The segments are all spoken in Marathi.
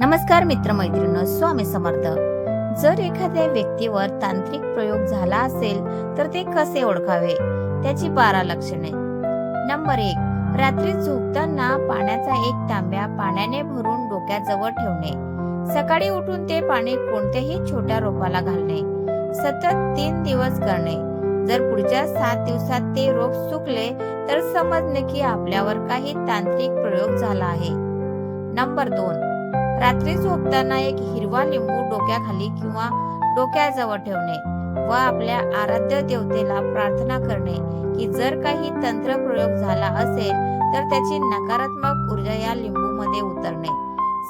नमस्कार मित्रमैत्रिणी स्वामी समर्थ. जर एखाद्या व्यक्तीवर तांत्रिक प्रयोग झाला असेल तर ते कसे ओळखावे? त्याची बारा लक्षणे. नंबर एक रात्री झोपताना पाण्याचा एक तांब्या पाण्याने भरून डोक्याजवळ ठेवणे. सकाळी उठून ते पाणी कोणत्याही छोट्या रोपाला घालणे. सतत तीन दिवस करणे. जर पुढच्या सात दिवसात ते रोप सुकले तर समजणे की आपल्यावर काही तांत्रिक प्रयोग झाला आहे. नंबर दोन रात्री झोपताना एक हिरवा लिंबू डोक्याखाली किंवा डोक्याजवळ ठेवणे व आपल्या आराध्य देवतेला प्रार्थना करणे की जर काही तंत्र प्रयोग झाला असेल तर त्याची नकारात्मक ऊर्जा या लिंबूमध्ये उतरणे.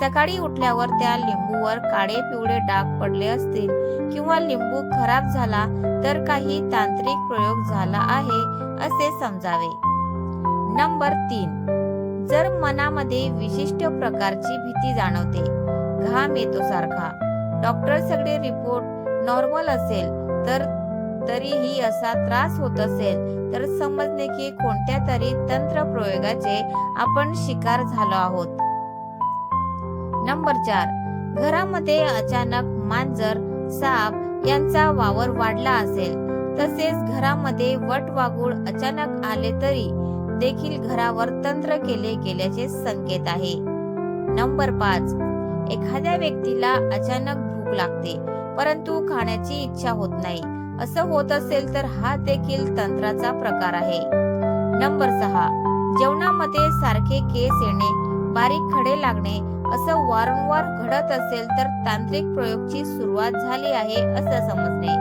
सकाळी उठल्यावर त्या लिंबूवर काळे पिवळे डाग पडले असतील किंवा लिंबू खराब झाला तर काही तांत्रिक प्रयोग झाला आहे असे समजावे. नंबर तीन. जर मनामध्ये विशिष्ट प्रकारची भीती जाणवते घाम येतो सारखा. डॉक्टर सगळे रिपोर्ट नॉर्मल असेल तर तरीही असा त्रास होत असेल तर समजणे की कोणत्या तरी तंत्र प्रयोगाचे आपण शिकार झालो आहोत. नंबर चार. घरामध्ये अचानक मांजर साप यांचा वावर वाढला असेल तसेच घरामध्ये वट वाघूळ अचानक आले तरी देखील घरावर तंत्र केले गेल्याचे संकेत आहे. नंबर पाच. एखाद्या व्यक्तीला अचानक भूक लागते परंतु खाण्याची इच्छा होत नाही. असं होत असेल तर हा देखील तंत्राचा प्रकार आहे. नंबर सहा. जेवणामध्ये सारखे केस येणे बारीक खडे लागणे असं वारंवार घडत असेल तर तांत्रिक प्रयोगची सुरुवात झाली आहे असं समजणे.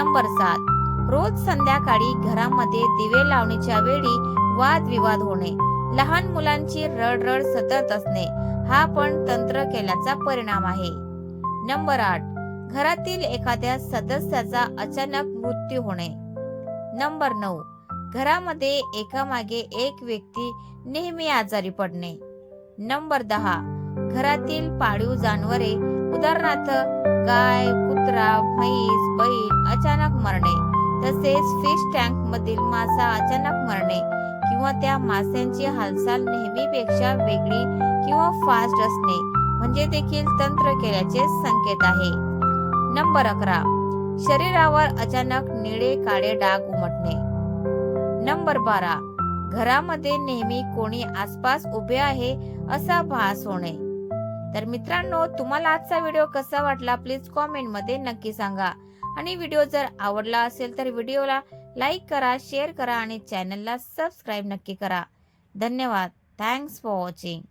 नंबर सात. रोज संध्याकाळी घरामध्ये दिवे लावणीच्या वेळी वादविवाद होणे लहान मुलांची रडरड सतत असणे हा पण तंत्र केल्याचा परिणाम आहे. नंबर आठ घरातील एखाद्या सदस्याचा अचानक मृत्यू होणे. नंबर नऊ घरामध्ये एकामागे एक व्यक्ती नेहमी आजारी पडणे. नंबर दहा घरातील पाळीव जानवरे उदाहरणार्थ गाय कुत्रा म्हैस बैल अचानक मरणे. तसेच फिश टँक मधील मासा अचानक मरणे किंवा त्या माशांची हालचाल नेहमीपेक्षा वेगळी किंवा फास्ट असणे म्हणजे देखील तंत्र केल्याचे संकेत आहे. नंबर अकरा. शरीरावर अचानक निळे काळे डाग उमटणे. नंबर बारा. घरामध्ये नेहमी कोणी आसपास उभे आहे असा भास होणे. तर मित्रांनो तुम्हाला आजचा व्हिडिओ कसा वाटला प्लीज कॉमेंटमध्ये नक्की सांगा. आणि व्हिडिओ जर आवडला असेल तर व्हिडिओला लाईक करा शेअर करा आणि चॅनलला सबस्क्राईब नक्की करा. धन्यवाद. Thanks for watching.